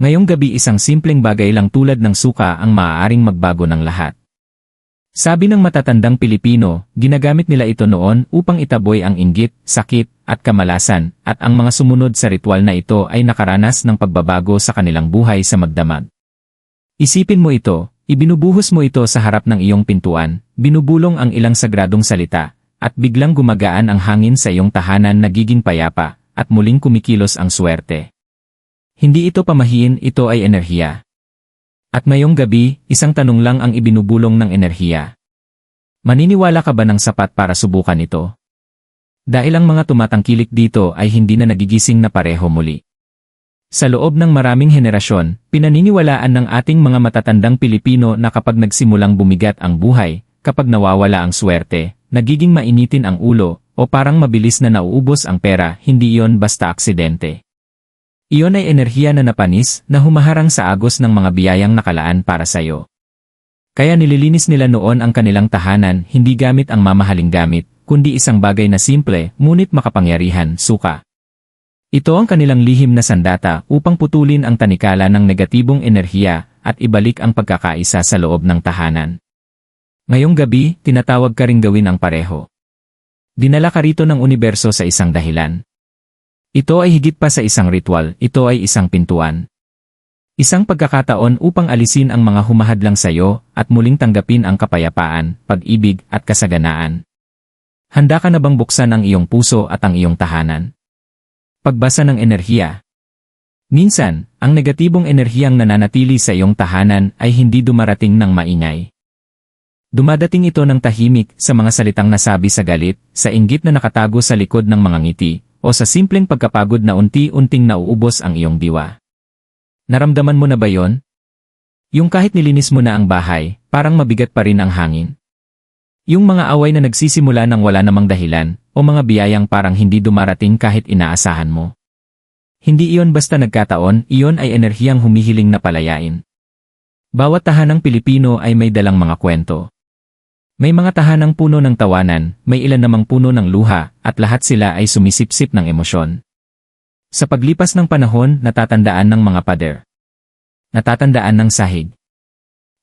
Ngayong gabi isang simpleng bagay lang tulad ng suka ang maaaring magbago ng lahat. Sabi ng matatandang Pilipino, ginagamit nila ito noon upang itaboy ang inggit, sakit, at kamalasan, at ang mga sumunod sa ritual na ito ay nakaranas ng pagbabago sa kanilang buhay sa magdamag. Isipin mo ito, ibinubuhos mo ito sa harap ng iyong pintuan, binubulong ang ilang sagradong salita, at biglang gumagaan ang hangin sa iyong tahanan nagiging payapa, at muling kumikilos ang swerte. Hindi ito pamahiin, ito ay enerhiya. At ngayong gabi, isang tanong lang ang ibinubulong ng enerhiya. Maniniwala ka ba ng sapat para subukan ito? Dahil ang mga tumatangkilik dito ay hindi na nagigising na pareho muli. Sa loob ng maraming henerasyon, pinaniniwalaan ng ating mga matatandang Pilipino na kapag nagsimulang bumigat ang buhay, kapag nawawala ang swerte, nagiging mainitin ang ulo, o parang mabilis na nauubos ang pera, hindi iyon basta aksidente. Iyon ay enerhiya na napanis na humaharang sa agos ng mga biyayang nakalaan para sa iyo. Kaya nililinis nila noon ang kanilang tahanan hindi gamit ang mamahaling gamit, kundi isang bagay na simple, ngunit makapangyarihan, suka. Ito ang kanilang lihim na sandata upang putulin ang tanikala ng negatibong enerhiya at ibalik ang pagkakaisa sa loob ng tahanan. Ngayong gabi, tinatawag ka ring gawin ang pareho. Dinala ka rito ng universo sa isang dahilan. Ito ay higit pa sa isang ritual, ito ay isang pintuan. Isang pagkakataon upang alisin ang mga humahadlang sa iyo at muling tanggapin ang kapayapaan, pag-ibig at kasaganaan. Handa ka na bang buksan ang iyong puso at ang iyong tahanan? Pagbasa ng enerhiya Minsan, ang negatibong enerhiyang nananatili sa iyong tahanan ay hindi dumarating ng maingay. Dumadating ito ng tahimik sa mga salitang nasabi sa galit, sa inggit na nakatago sa likod ng mga ngiti, o sa simpleng pagkapagod na unti-unting nauubos ang iyong diwa. Naramdaman mo na ba yon? Yung kahit nilinis mo na ang bahay, parang mabigat pa rin ang hangin. Yung mga away na nagsisimula ng wala namang dahilan, o mga biyayang parang hindi dumarating kahit inaasahan mo. Hindi iyon basta nagkataon, iyon ay enerhiyang humihiling na palayain. Bawat tahanang Pilipino ay may dalang mga kwento. May mga tahanang puno ng tawanan, may ilan namang puno ng luha, at lahat sila ay sumisipsip ng emosyon. Sa paglipas ng panahon, natatandaan ng mga pader. Natatandaan ng sahig.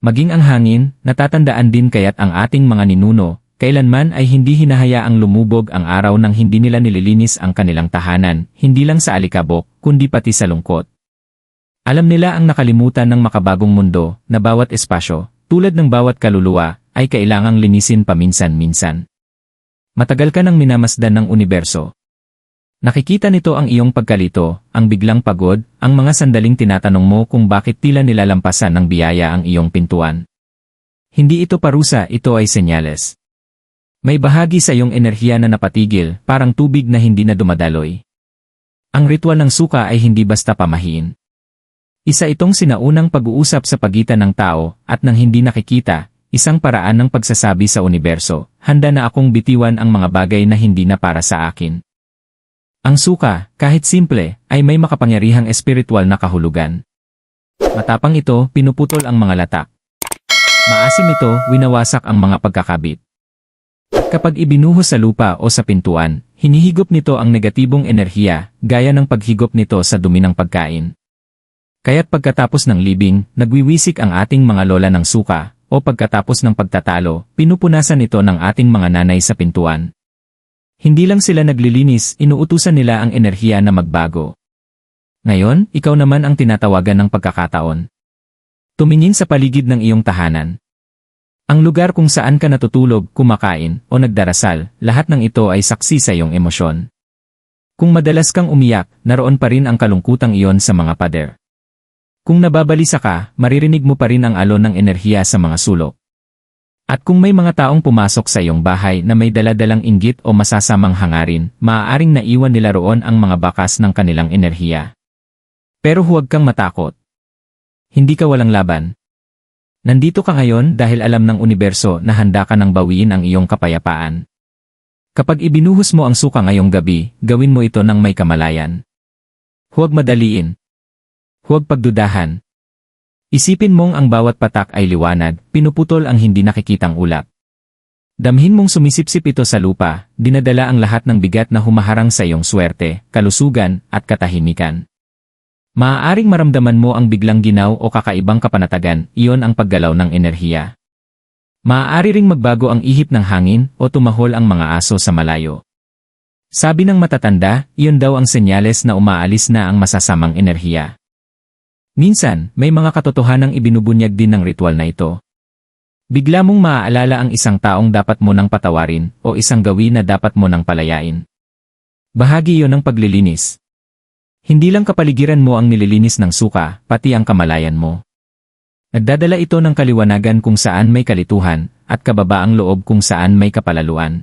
Maging ang hangin, natatandaan din kaya't ang ating mga ninuno, kailanman ay hindi hinahayaang lumubog ang araw nang hindi nila nililinis ang kanilang tahanan, hindi lang sa alikabok, kundi pati sa lungkot. Alam nila ang nakalimutan ng makabagong mundo, na bawat espasyo, tulad ng bawat kaluluwa, ay kailangang linisin paminsan-minsan. Matagal ka nang minamasdan ng universo. Nakikita nito ang iyong pagkalito, ang biglang pagod, ang mga sandaling tinatanong mo kung bakit tila nilalampasan ng biyaya ang iyong pintuan. Hindi ito parusa, ito ay senyales. May bahagi sa iyong enerhiya na napatigil, parang tubig na hindi na dumadaloy. Ang ritual ng suka ay hindi basta pamahiin. Isa itong sinaunang pag-uusap sa pagitan ng tao at ng hindi nakikita, Isang paraan ng pagsasabi sa universo, handa na akong bitiwan ang mga bagay na hindi na para sa akin. Ang suka, kahit simple, ay may makapangyarihang espiritual na kahulugan. Matapang ito, pinuputol ang mga latak. Maasim ito, winawasak ang mga pagkakabit. Kapag ibinuhos sa lupa o sa pintuan, hinihigop nito ang negatibong enerhiya, gaya ng paghigop nito sa dumi ng pagkain. Kaya't pagkatapos ng libing, nagwiwisik ang ating mga lola ng suka, o pagkatapos ng pagtatalo, pinupunasan ito ng ating mga nanay sa pintuan. Hindi lang sila naglilinis, inuutusan nila ang enerhiya na magbago. Ngayon, ikaw naman ang tinatawagan ng pagkakataon. Tumingin sa paligid ng iyong tahanan. Ang lugar kung saan ka natutulog, kumakain, o nagdarasal, lahat ng ito ay saksi sa iyong emosyon. Kung madalas kang umiyak, naroon pa rin ang kalungkutang iyon sa mga pader. Kung nababalisa ka, maririnig mo pa rin ang alon ng enerhiya sa mga sulok. At kung may mga taong pumasok sa iyong bahay na may daladalang inggit o masasamang hangarin, maaaring naiwan nila roon ang mga bakas ng kanilang enerhiya. Pero huwag kang matakot. Hindi ka walang laban. Nandito ka ngayon dahil alam ng universo na handa ka nang bawiin ang iyong kapayapaan. Kapag ibinuhos mo ang suka ngayong gabi, gawin mo ito ng may kamalayan. Huwag madaliin, Huwag pagdudahan. Isipin mong ang bawat patak ay liwanag, pinuputol ang hindi nakikitang ulap. Damhin mong sumisipsip ito sa lupa, dinadala ang lahat ng bigat na humaharang sa iyong swerte, kalusugan, at katahimikan. Maaaring maramdaman mo ang biglang ginaw o kakaibang kapanatagan, iyon ang paggalaw ng enerhiya. Maaari ring magbago ang ihip ng hangin o tumahol ang mga aso sa malayo. Sabi ng matatanda, iyon daw ang senyales na umaalis na ang masasamang enerhiya. Minsan, may mga katotohanang ibinubunyag din ng ritual na ito. Bigla mong maaalala ang isang taong dapat mo nang patawarin o isang gawin na dapat mo nang palayain. Bahagi iyon ng paglilinis. Hindi lang kapaligiran mo ang nililinis ng suka, pati ang kamalayan mo. Nagdadala ito ng kaliwanagan kung saan may kalituhan, at kababaang loob kung saan may kapalaluan.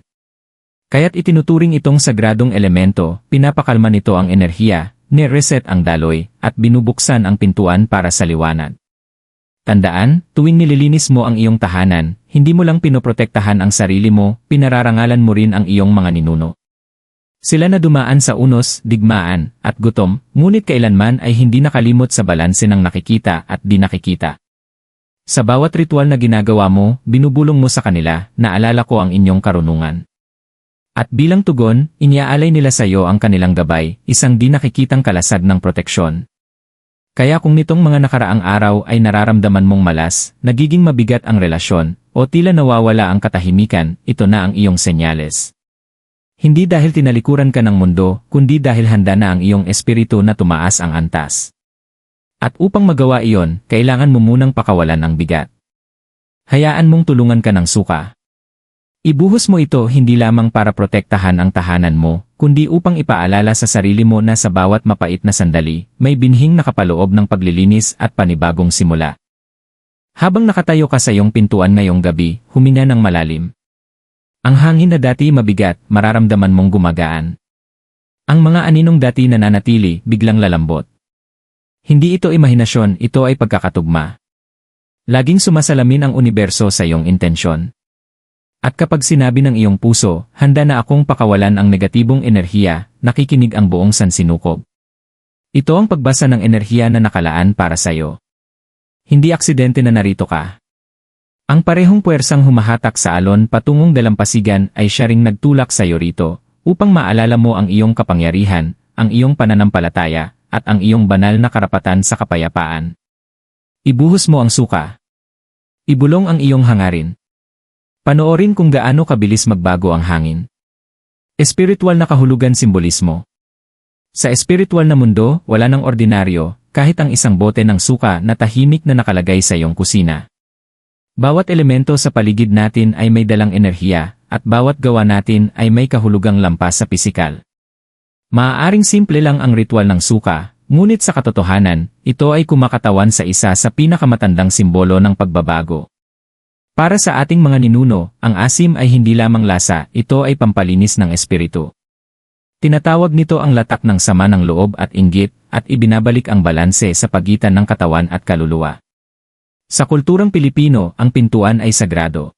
Kaya't itinuturing itong sagradong elemento, pinapakalma nito ang enerhiya, ni-reset ang daloy, at binubuksan ang pintuan para sa liwanag. Tandaan, tuwing nililinis mo ang iyong tahanan, hindi mo lang pinoprotektahan ang sarili mo, pinararangalan mo rin ang iyong mga ninuno. Sila na dumaan sa unos, digmaan, at gutom, ngunit kailanman ay hindi nakalimot sa balanse ng nakikita at di nakikita. Sa bawat ritual na ginagawa mo, binubulong mo sa kanila, naalala ko ang inyong karunungan. At bilang tugon, iniaalay nila sa iyo ang kanilang gabay, isang di nakikitang kalasag ng proteksyon. Kaya kung nitong mga nakaraang araw ay nararamdaman mong malas, nagiging mabigat ang relasyon, o tila nawawala ang katahimikan, ito na ang iyong senyales. Hindi dahil tinalikuran ka ng mundo, kundi dahil handa na ang iyong espiritu na tumaas ang antas. At upang magawa iyon, kailangan mo munang pakawalan ang bigat. Hayaan mong tulungan ka ng suka. Ibuhos mo ito hindi lamang para protektahan ang tahanan mo, kundi upang ipaalala sa sarili mo na sa bawat mapait na sandali, may binhing nakapaloob ng paglilinis at panibagong simula. Habang nakatayo ka sa iyong pintuan ngayong gabi, huminga ng malalim. Ang hangin na dati mabigat, mararamdaman mong gumagaan. Ang mga aninong dati nananatili, biglang lalambot. Hindi ito imahinasyon, ito ay pagkakatugma. Laging sumasalamin ang universo sa iyong intensyon. At kapag sinabi ng iyong puso, handa na akong pakawalan ang negatibong enerhiya, nakikinig ang buong sansinukob. Ito ang pagbasa ng enerhiya na nakalaan para sa iyo. Hindi aksidente na narito ka. Ang parehong puwersang humahatak sa alon patungong dalampasigan ay siya ring nagtulak sa iyo rito, upang maalala mo ang iyong kapangyarihan, ang iyong pananampalataya, at ang iyong banal na karapatan sa kapayapaan. Ibuhos mo ang suka. Ibulong ang iyong hangarin. Panoorin kung gaano kabilis magbago ang hangin. Espiritual na kahulugan simbolismo. Sa espiritual na mundo, wala nang ordinaryo, kahit ang isang bote ng suka na tahimik na nakalagay sa iyong kusina. Bawat elemento sa paligid natin ay may dalang enerhiya, at bawat gawa natin ay may kahulugang lampas sa pisikal. Maaaring simple lang ang ritual ng suka, ngunit sa katotohanan, ito ay kumakatawan sa isa sa pinakamatandang simbolo ng pagbabago. Para sa ating mga ninuno, ang asim ay hindi lamang lasa, ito ay pampalinis ng espiritu. Tinatawag nito ang latak ng sama ng loob at inggit, at ibinabalik ang balanse sa pagitan ng katawan at kaluluwa. Sa kulturang Pilipino, ang pintuan ay sagrado.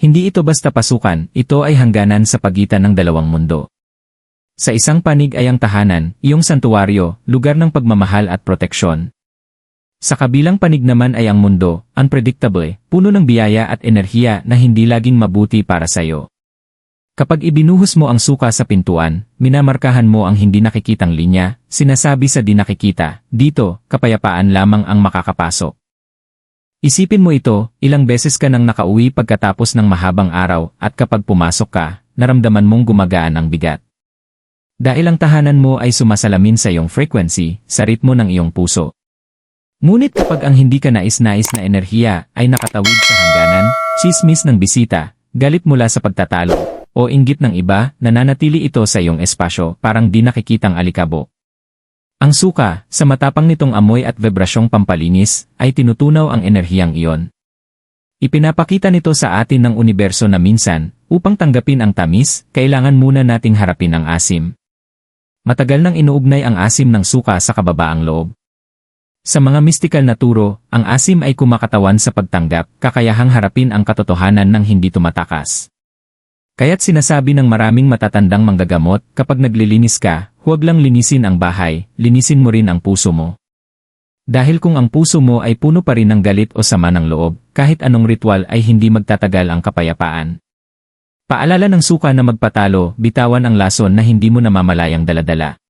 Hindi ito basta pasukan, ito ay hangganan sa pagitan ng dalawang mundo. Sa isang panig ay ang tahanan, iyong santuwaryo, lugar ng pagmamahal at proteksyon. Sa kabilang panig naman ay ang mundo, unpredictable, puno ng biyaya at enerhiya na hindi laging mabuti para sa iyo. Kapag ibinuhos mo ang suka sa pintuan, minamarkahan mo ang hindi nakikitang linya, sinasabi sa di nakikita, dito, kapayapaan lamang ang makakapasok. Isipin mo ito, ilang beses ka nang nakauwi pagkatapos ng mahabang araw at kapag pumasok ka, naramdaman mong gumagaan ang bigat. Dahil ang tahanan mo ay sumasalamin sa iyong frequency, sa ritmo ng iyong puso. Ngunit kapag ang hindi ka nais-nais na enerhiya ay nakatawid sa hangganan, chismis ng bisita, galit mula sa pagtatalo, o inggit ng iba, nananatili ito sa iyong espasyo parang di nakikitang alikabo. Ang suka, sa matapang nitong amoy at vibrasyong pampalinis, ay tinutunaw ang enerhiyang iyon. Ipinapakita nito sa atin ng universo na minsan, upang tanggapin ang tamis, kailangan muna nating harapin ang asim. Matagal nang inuugnay ang asim ng suka sa kababaang loob. Sa mga mistikal na turo, ang asim ay kumakatawan sa pagtanggap, kakayahang harapin ang katotohanan ng hindi tumatakas. Kaya't sinasabi ng maraming matatandang manggagamot, kapag naglilinis ka, Huwag lang linisin ang bahay, linisin mo rin ang puso mo. Dahil kung ang puso mo ay puno pa rin ng galit o sama ng loob, kahit anong ritual ay hindi magtatagal ang kapayapaan. Paalala ng suka na magpatalo, bitawan ang lason na hindi mo namamalayang daladala.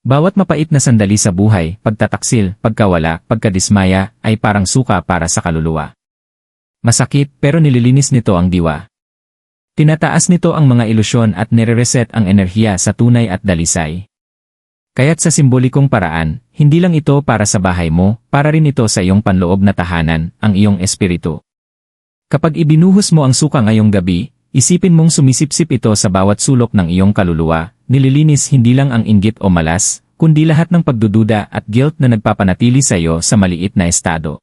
Bawat mapait na sandali sa buhay, pagtataksil, pagkawala, pagkadismaya, ay parang suka para sa kaluluwa. Masakit pero nililinis nito ang diwa. Tinataas nito ang mga ilusyon at nire-reset ang enerhiya sa tunay at dalisay. Kaya't sa simbolikong paraan, hindi lang ito para sa bahay mo, para rin ito sa iyong panloob na tahanan, ang iyong espiritu. Kapag ibinuhos mo ang suka ngayong gabi, isipin mong sumisipsip ito sa bawat sulok ng iyong kaluluwa, nililinis hindi lang ang inggit o malas, kundi lahat ng pagdududa at guilt na nagpapanatili sa iyo sa maliit na estado.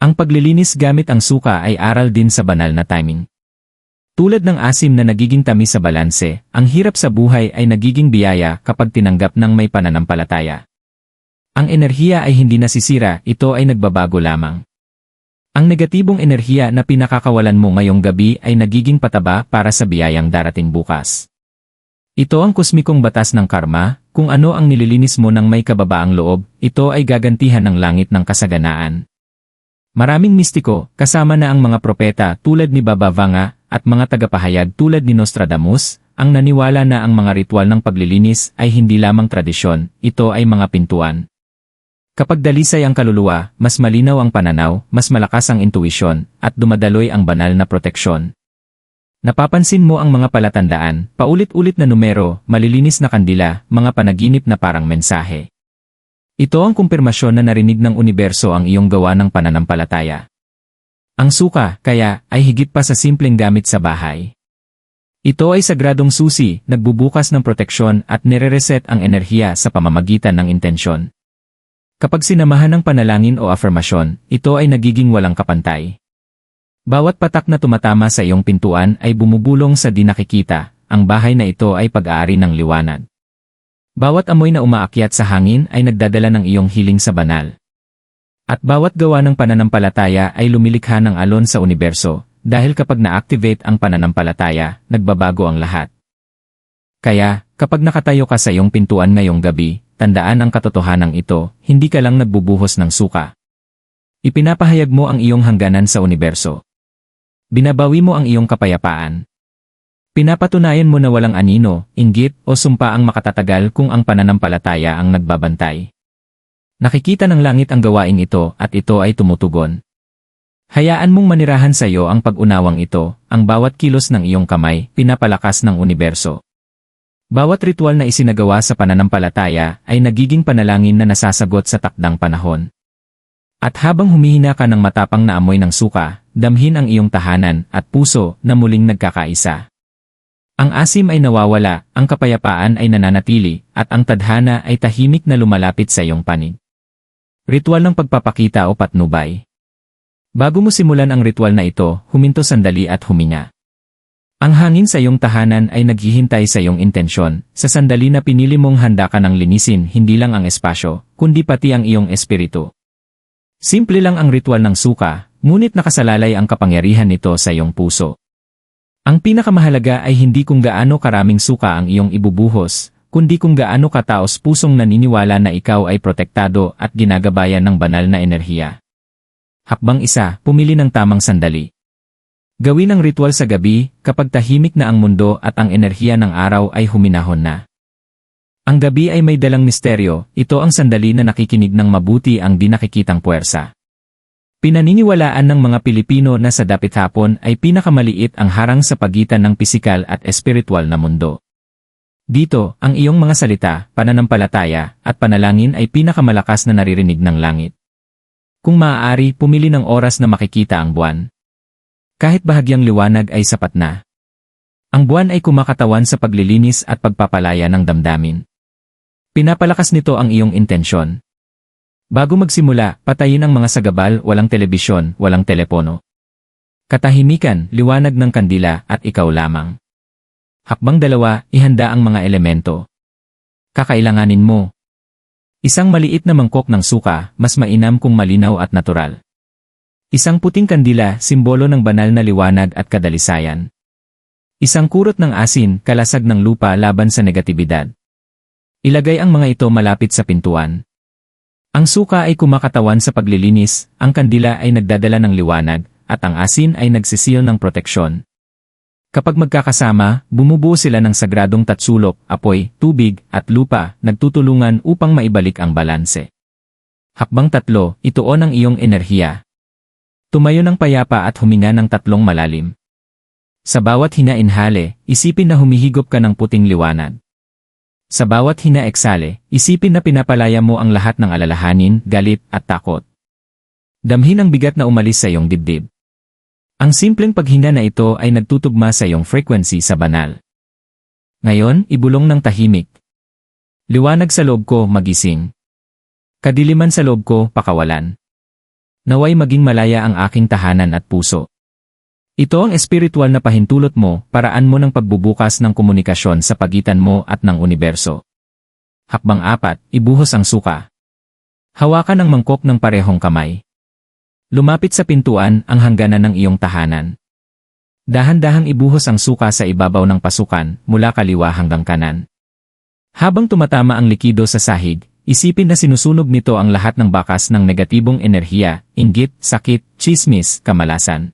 Ang paglilinis gamit ang suka ay aral din sa banal na timing. Tulad ng asim na nagiging tamis sa balanse, ang hirap sa buhay ay nagiging biyaya kapag tinanggap ng may pananampalataya. Ang enerhiya ay hindi nasisira, ito ay nagbabago lamang. Ang negatibong enerhiya na pinakakawalan mo ngayong gabi ay nagiging pataba para sa biyayang darating bukas. Ito ang kosmikong batas ng karma, kung ano ang nililinis mo ng may kababaang loob, ito ay gagantihan ng langit ng kasaganaan. Maraming mistiko, kasama na ang mga propeta tulad ni Baba Vanga, at mga tagapahayag tulad ni Nostradamus, ang naniwala na ang mga ritual ng paglilinis ay hindi lamang tradisyon, ito ay mga pintuan. Kapag dalisay ang kaluluwa, mas malinaw ang pananaw, mas malakas ang intuisyon, at dumadaloy ang banal na proteksyon. Napapansin mo ang mga palatandaan, paulit-ulit na numero, malilinis na kandila, mga panaginip na parang mensahe. Ito ang kumpirmasyon na narinig ng universo ang iyong gawa ng pananampalataya. Ang suka, kaya, ay higit pa sa simpleng gamit sa bahay. Ito ay sagradong susi, nagbubukas ng proteksyon at nire-reset ang enerhiya sa pamamagitan ng intensyon. Kapag sinamahan ng panalangin o afirmasyon, ito ay nagiging walang kapantay. Bawat patak na tumatama sa iyong pintuan ay bumubulong sa di nakikita, ang bahay na ito ay pag-aari ng liwanag. Bawat amoy na umaakyat sa hangin ay nagdadala ng iyong hiling sa banal. At bawat gawa ng pananampalataya ay lumilikha ng alon sa universo, dahil kapag na-activate ang pananampalataya, nagbabago ang lahat. Kaya, kapag nakatayo ka sa iyong pintuan ngayong gabi, tandaan ang katotohanan ito, hindi ka lang nagbubuhos ng suka. Ipinapahayag mo ang iyong hangganan sa universo. Binabawi mo ang iyong kapayapaan. Pinapatunayan mo na walang anino, inggit, o sumpa ang makatatagal kung ang pananampalataya ang nagbabantay. Nakikita ng langit ang gawain ito at ito ay tumutugon. Hayaan mong manirahan sa iyo ang pag-unawang ito, ang bawat kilos ng iyong kamay, pinapalakas ng universo. Bawat ritual na isinagawa sa pananampalataya ay nagiging panalangin na nasasagot sa takdang panahon. At habang humihina ka ng matapang na amoy ng suka, damhin ang iyong tahanan at puso na muling nagkakaisa. Ang asim ay nawawala, ang kapayapaan ay nananatili, at ang tadhana ay tahimik na lumalapit sa iyong panig. Ritual ng pagpapakita o patnubay. Bago mo simulan ang ritual na ito, huminto sandali at huminga. Ang hangin sa iyong tahanan ay naghihintay sa iyong intensyon, sa sandali na pinili mong handa ka ng linisin hindi lang ang espasyo, kundi pati ang iyong espiritu. Simple lang ang ritual ng suka, ngunit nakasalalay ang kapangyarihan nito sa iyong puso. Ang pinakamahalaga ay hindi kung gaano karaming suka ang iyong ibubuhos, kundi kung gaano kataos pusong naniniwala na ikaw ay protektado at ginagabayan ng banal na enerhiya. Hakbang isa, pumili ng tamang sandali. Gawin ang ritual sa gabi, kapag tahimik na ang mundo at ang enerhiya ng araw ay huminahon na. Ang gabi ay may dalang misteryo, ito ang sandali na nakikinig ng mabuti ang di nakikitang puwersa. Pinaniniwalaan ng mga Pilipino na sa dapit hapon ay pinakamaliit ang harang sa pagitan ng pisikal at espiritual na mundo. Dito, ang iyong mga salita, pananampalataya, at panalangin ay pinakamalakas na naririnig ng langit. Kung maaari, pumili ng oras na makikita ang buwan. Kahit bahagyang liwanag ay sapat na. Ang buwan ay kumakatawan sa paglilinis at pagpapalaya ng damdamin. Pinapalakas nito ang iyong intensyon. Bago magsimula, patayin ang mga sagabal, walang telebisyon, walang telepono. Katahimikan, liwanag ng kandila, at ikaw lamang. Hakbang dalawa, ihanda ang mga elemento. Kakailanganin mo. Isang maliit na mangkok ng suka, mas mainam kung malinaw at natural. Isang puting kandila, simbolo ng banal na liwanag at kadalisayan. Isang kurot ng asin, kalasag ng lupa laban sa negatibidad. Ilagay ang mga ito malapit sa pintuan. Ang suka ay kumakatawan sa paglilinis, ang kandila ay nagdadala ng liwanag, at ang asin ay nagsisil ng proteksyon. Kapag magkakasama, bumubuo sila ng sagradong tatsulok, apoy, tubig, at lupa, nagtutulungan upang maibalik ang balanse. Hakbang tatlo, ituon ang iyong enerhiya. Tumayo ng payapa at huminga ng tatlong malalim. Sa bawat hinainhale, isipin na humihigop ka ng puting liwanag. Sa bawat hina-eksale, isipin na pinapalaya mo ang lahat ng alalahanin, galit, at takot. Damhin ang bigat na umalis sa iyong dibdib. Ang simpleng paghinga na ito ay nagtutugma sa iyong frequency sa banal. Ngayon, ibulong ng tahimik. Liwanag sa loob ko, magising. Kadiliman sa loob ko, pakawalan. Naway maging malaya ang aking tahanan at puso. Ito ang espiritual na pahintulot mo, paraan mo ng pagbubukas ng komunikasyon sa pagitan mo at ng universo. Hakbang apat, ibuhos ang suka. Hawakan ang mangkok ng parehong kamay. Lumapit sa pintuan ang hangganan ng iyong tahanan. Dahan-dahang ibuhos ang suka sa ibabaw ng pasukan mula kaliwa hanggang kanan. Habang tumatama ang likido sa sahig, isipin na sinusunog nito ang lahat ng bakas ng negatibong enerhiya, inggit, sakit, chismis, kamalasan.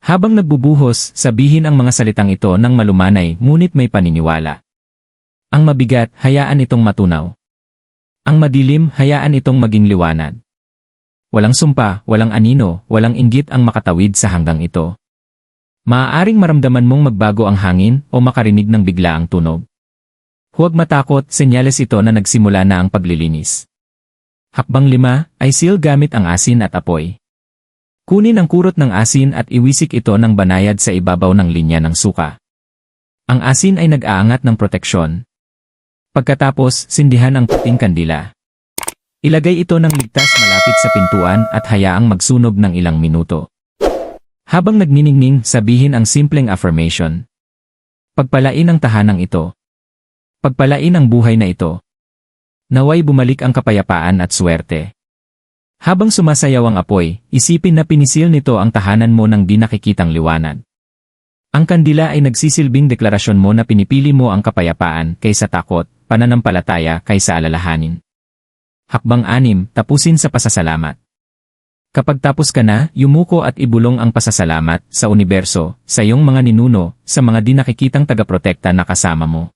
Habang nagbubuhos, sabihin ang mga salitang ito ng malumanay ngunit may paniniwala. Ang mabigat, hayaan itong matunaw. Ang madilim, hayaan itong maging liwanag. Walang sumpa, walang anino, walang inggit ang makatawid sa hanggang ito. Maaaring maramdaman mong magbago ang hangin o makarinig ng bigla ang tunog. Huwag matakot, senyales ito na nagsimula na ang paglilinis. Hakbang lima, ay seal gamit ang asin at apoy. Kunin ang kurot ng asin at iwisik ito ng banayad sa ibabaw ng linya ng suka. Ang asin ay nag-aangat ng proteksyon. Pagkatapos, sindihan ang puting kandila. Ilagay ito ng ligtas malapit sa pintuan at hayaang magsunog ng ilang minuto. Habang nagniningning, sabihin ang simpleng affirmation. Pagpalain ang tahanang ito. Pagpalain ang buhay na ito. Naway bumalik ang kapayapaan at swerte. Habang sumasayaw ang apoy, isipin na pinisil nito ang tahanan mo ng di nakikitang liwanag. Ang kandila ay nagsisilbing deklarasyon mo na pinipili mo ang kapayapaan kaysa takot, pananampalataya kaysa alalahanin. Hakbang anim, tapusin sa pasasalamat. Kapag tapos ka na, yumuko at ibulong ang pasasalamat sa universo, sa iyong mga ninuno, sa mga di nakikitang tagaprotekta na kasama mo.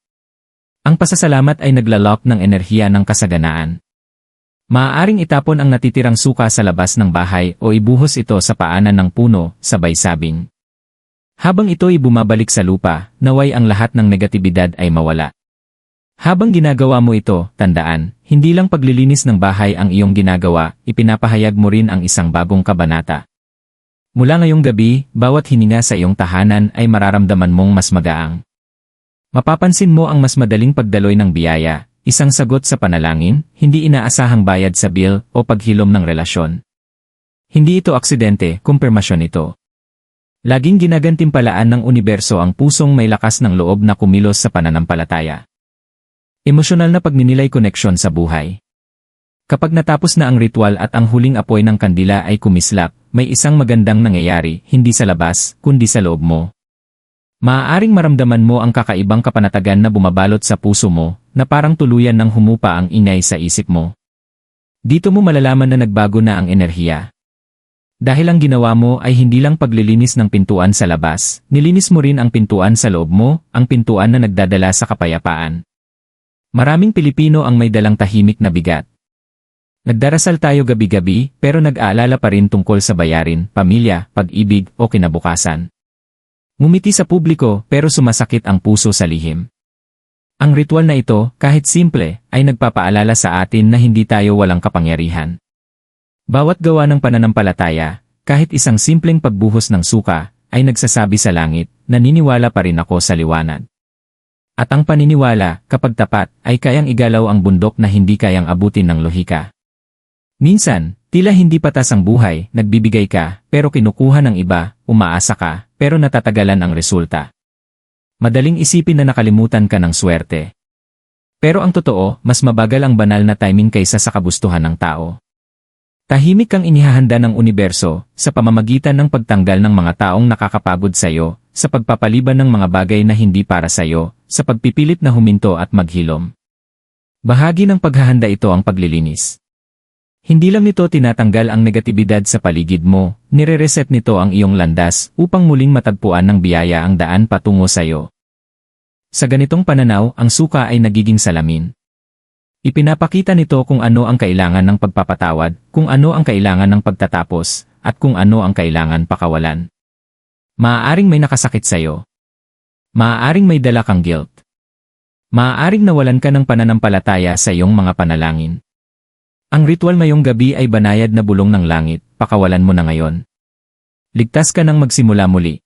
Ang pasasalamat ay naglalok ng enerhiya ng kasaganaan. Maaaring itapon ang natitirang suka sa labas ng bahay o ibuhos ito sa paanan ng puno, sabay sabing. Habang ito'y bumabalik sa lupa, naway ang lahat ng negatibidad ay mawala. Habang ginagawa mo ito, tandaan, hindi lang paglilinis ng bahay ang iyong ginagawa, ipinapahayag mo rin ang isang bagong kabanata. Mula ngayong gabi, bawat hininga sa iyong tahanan ay mararamdaman mong mas magaang. Mapapansin mo ang mas madaling pagdaloy ng biyaya, isang sagot sa panalangin, hindi inaasahang bayad sa bill o paghilom ng relasyon. Hindi ito aksidente, kumpirmasyon ito. Laging ginagantimpalaan ng universo ang pusong may lakas ng loob na kumilos sa pananampalataya. Emosyonal na pagninilay koneksyon sa buhay. Kapag natapos na ang ritual at ang huling apoy ng kandila ay kumislap, may isang magandang nangyayari, hindi sa labas, kundi sa loob mo. Maaaring maramdaman mo ang kakaibang kapanatagan na bumabalot sa puso mo, na parang tuluyan ng humupa ang ingay sa isip mo. Dito mo malalaman na nagbago na ang enerhiya. Dahil ang ginawa mo ay hindi lang paglilinis ng pintuan sa labas, nilinis mo rin ang pintuan sa loob mo, ang pintuan na nagdadala sa kapayapaan. Maraming Pilipino ang may dalang tahimik na bigat. Nagdarasal tayo gabi-gabi pero nag-aalala pa rin tungkol sa bayarin, pamilya, pag-ibig o kinabukasan. Ngumiti sa publiko pero sumasakit ang puso sa lihim. Ang ritual na ito, kahit simple, ay nagpapaalala sa atin na hindi tayo walang kapangyarihan. Bawat gawa ng pananampalataya, kahit isang simpleng pagbuhos ng suka, ay nagsasabi sa langit, naniniwala pa rin ako sa liwanag. At ang paniniwala, kapag tapat, ay kayang igalaw ang bundok na hindi kayang abutin ng lohika. Minsan, tila hindi patas ang buhay, nagbibigay ka, pero kinukuha ng iba, umaasa ka, pero natatagalan ang resulta. Madaling isipin na nakalimutan ka ng swerte. Pero ang totoo, mas mabagal ang banal na timing kaysa sa kabustuhan ng tao. Tahimik kang inihahanda ng universo sa pamamagitan ng pagtanggal ng mga taong nakakapagod sa iyo, sa pagpapaliban ng mga bagay na hindi para sa iyo, sa pagpipilit na huminto at maghilom. Bahagi ng paghahanda ito ang paglilinis. Hindi lang nito tinatanggal ang negatibidad sa paligid mo, nire-reset nito ang iyong landas upang muling matagpuan ng biyaya ang daan patungo sa iyo. Sa ganitong pananaw, ang suka ay nagiging salamin. Ipinapakita nito kung ano ang kailangan ng pagpapatawad, kung ano ang kailangan ng pagtatapos, at kung ano ang kailangan pakawalan. Maaaring may nakasakit sa iyo. Maaaring may dala kang guilt. Maaaring nawalan ka ng pananampalataya sa iyong mga panalangin. Ang ritual ngayong gabi ay banayad na bulong ng langit, pakawalan mo na ngayon. Ligtas ka nang magsimula muli.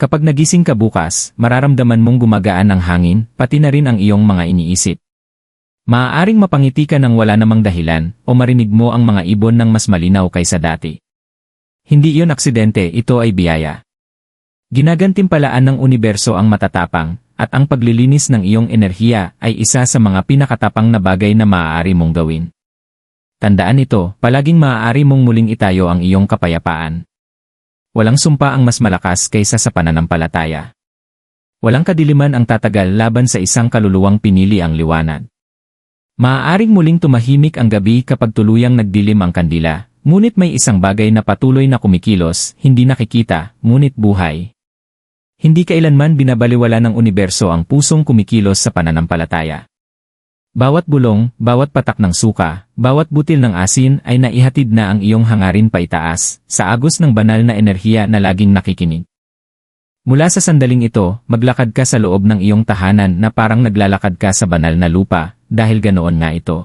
Kapag nagising ka bukas, mararamdaman mong gumagaan ang hangin, pati na rin ang iyong mga iniisip. Maaaring mapangiti ka ng wala namang dahilan, o marinig mo ang mga ibon ng mas malinaw kaysa dati. Hindi iyon aksidente, ito ay biyaya. Ginagantimpalaan ng universo ang matatapang, at ang paglilinis ng iyong enerhiya ay isa sa mga pinakatapang na bagay na maaari mong gawin. Tandaan ito, palaging maaari mong muling itayo ang iyong kapayapaan. Walang sumpa ang mas malakas kaysa sa pananampalataya. Walang kadiliman ang tatagal laban sa isang kaluluwang pinili ang liwanag. Maaaring muling tumahimik ang gabi kapag tuluyang nagdilim ang kandila, ngunit may isang bagay na patuloy na kumikilos, hindi nakikita, ngunit buhay. Hindi kailanman binabaliwala ng universo ang pusong kumikilos sa pananampalataya. Bawat bulong, bawat patak ng suka, bawat butil ng asin ay naihatid na ang iyong hangarin paitaas, sa agos ng banal na enerhiya na laging nakikinig. Mula sa sandaling ito, maglakad ka sa loob ng iyong tahanan na parang naglalakad ka sa banal na lupa, dahil ganoon nga ito.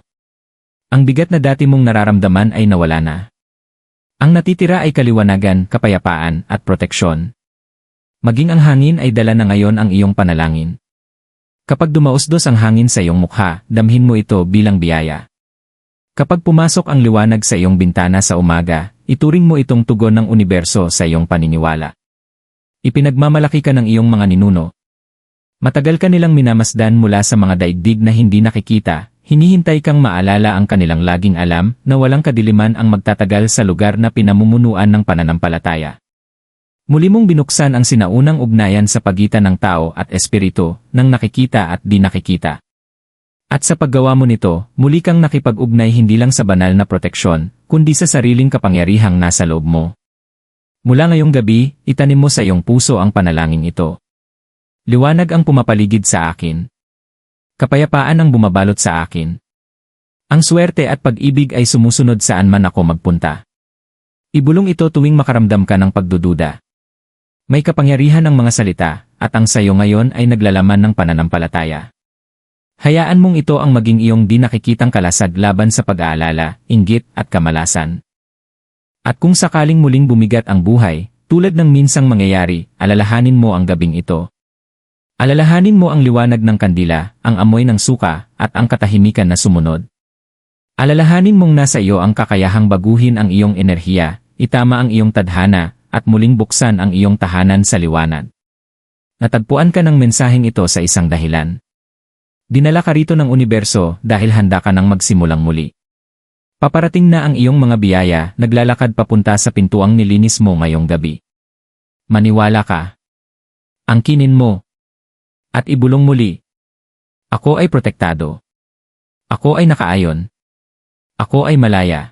Ang bigat na dati mong nararamdaman ay nawala na. Ang natitira ay kaliwanagan, kapayapaan, at proteksyon. Maging ang hangin ay dala na ngayon ang iyong panalangin. Kapag dumausdos ang hangin sa iyong mukha, damhin mo ito bilang biyaya. Kapag pumasok ang liwanag sa iyong bintana sa umaga, ituring mo itong tugon ng universo sa iyong paniniwala. Ipinagmamalaki ka ng iyong mga ninuno. Matagal ka nilang minamasdan mula sa mga daigdig na hindi nakikita, hinihintay kang maalala ang kanilang laging alam na walang kadiliman ang magtatagal sa lugar na pinamumunuan ng pananampalataya. Muli mong binuksan ang sinaunang ugnayan sa pagitan ng tao at espiritu, ng nakikita at di nakikita. At sa paggawa mo nito, muli kang nakipag-ugnay hindi lang sa banal na proteksyon, kundi sa sariling kapangyarihang nasa loob mo. Mula ngayong gabi, itanim mo sa iyong puso ang panalangin ito. Liwanag ang pumapaligid sa akin. Kapayapaan ang bumabalot sa akin. Ang swerte at pag-ibig ay sumusunod saan man ako magpunta. Ibulong ito tuwing makaramdam ka ng pagdududa. May kapangyarihan ng mga salita, at ang sayo ngayon ay naglalaman ng pananampalataya. Hayaan mong ito ang maging iyong di nakikitang kalasag laban sa pag-aalala, inggit, at kamalasan. At kung sakaling muling bumigat ang buhay, tulad ng minsang mangyayari, alalahanin mo ang gabing ito. Alalahanin mo ang liwanag ng kandila, ang amoy ng suka, at ang katahimikan na sumunod. Alalahanin mong nasa iyo ang kakayahang baguhin ang iyong enerhiya, itama ang iyong tadhana, at muling buksan ang iyong tahanan sa liwanag. Natagpuan ka ng mensaheng ito sa isang dahilan. Dinala ka rito ng universo dahil handa ka nang magsimulang muli. Paparating na ang iyong mga biyaya, naglalakad papunta sa pintuang nilinis mo ngayong gabi. Maniwala ka. Angkinin mo. At ibulong muli. Ako ay protektado. Ako ay nakaayon. Ako ay malaya.